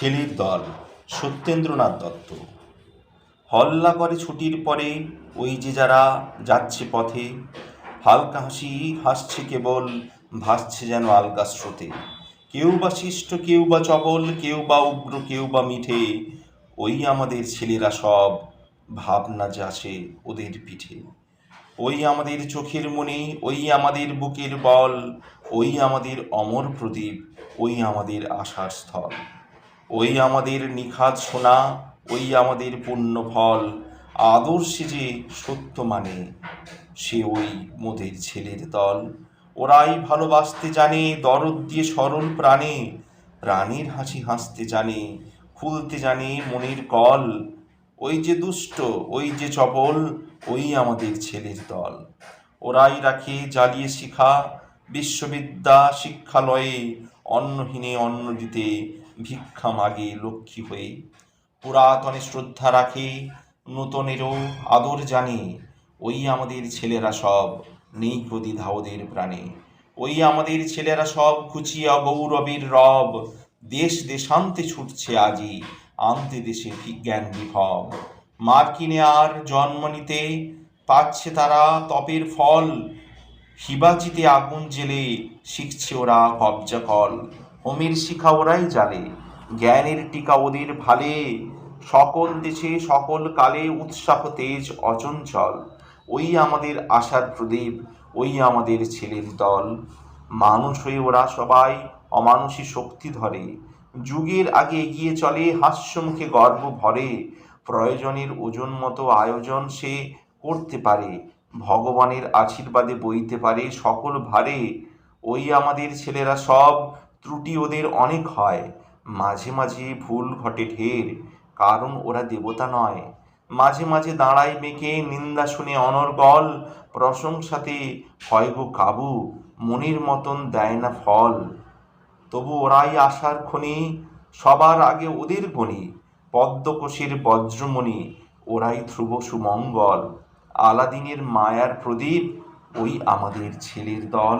ছেলের দল, সত্যেন্দ্রনাথ দত্ত। হল্লা করে ছুটির পরে ওই যে যারা যাচ্ছে পথে, হালকা হাসি হাসছে কেবল, ভাসছে যেন আলগা স্রোতে। কেউ বা শিষ্ট, কেউ বা চবল, কেউ বা উগ্র, কেউ বা মিঠে, ওই আমাদের ছেলেরা সব ভাবনা যাসে ওদের পিঠে। ওই আমাদের চোখের মণি ওই আমাদের বুকের বল, ওই আমাদের অমর প্রদীপ, ওই আমাদের আশার স্থল। ওই আমাদের নিখাত সোনা, ওই আমাদের পুণ্য ফল। আদর্শে যে সত্য মানে সে ওই মোদের ছেলের দল। ওরাই ভালোবাসতে জানে, দরদ দিয়ে সরল প্রাণে। প্রাণের হাসি হাসতে জানে, খুলতে জানে মনের কল। ওই যে দুষ্ট, ওই যে চপল, ওই আমাদের ছেলের দল। ওরাই রাখে জ্বালিয়ে শিখা, বিশ্ববিদ্যা শিক্ষালয়ে। অন্নহীনে অন্ন দিতে ভিক্ষা মাগে লক্ষ্মী হয়ে। পুরাতনে শ্রদ্ধা রাখে, নূতনেরও আদর জানে। ওই আমাদের ছেলেরা সব নেই দ্বিধা ওদের প্রাণে। ওই আমাদের ছেলেরা সব খুচিয়া গৌরবের রব। দেশ দেশান্তে ছুটছে আজি, আনতে দেশে জ্ঞান বিভব। মার্কিনে আর জন্ম নিতে পাচ্ছে তারা তপের ফল। হিবাচিতে আগুন জেলে শিখছে ওরা কবজা কল। হোমের শিখা ওরাই জালে জ্ঞানের টিকা ওদের ভালে। সকল দেশে সকল কালে উৎসাহ, তেজ, অচঞ্চল। ওই আমাদের আশার প্রদীপ, ওই আমাদের ছেলের দল। মানুষ হয়ে ওরা সবাই অমানুষী শক্তি ধরে। যুগের আগে এগিয়ে চলে হাস্যমুখে গর্ব ভরে। প্রয়োজনের ওজন মতো আয়োজন সে করতে পারে ভগবানের আশীর্বাদে বইতে পারে সকল ভারে। ওই আমাদের ছেলেরা সব ত্রুটি ওদের অনেক হয়। মাঝে মাঝে ভুল ঘটে ঢের, কারণ ওরা দেবতা নয়। মাঝে মাঝে দাঁড়ায় মেকে নিন্দা শুনে অনর্গল প্রশংসাতে হয় গো কাবু, মনের মতন দেয় না ফল। তবু ওরাই আসার খনি, সবার আগে ওদের গণি পদ্মকোষের বজ্রমণি, ওরাই ধ্রুব সুমঙ্গল। আলাদিনের মায়ার প্রদীপ ওই আমাদের ছেলের দল।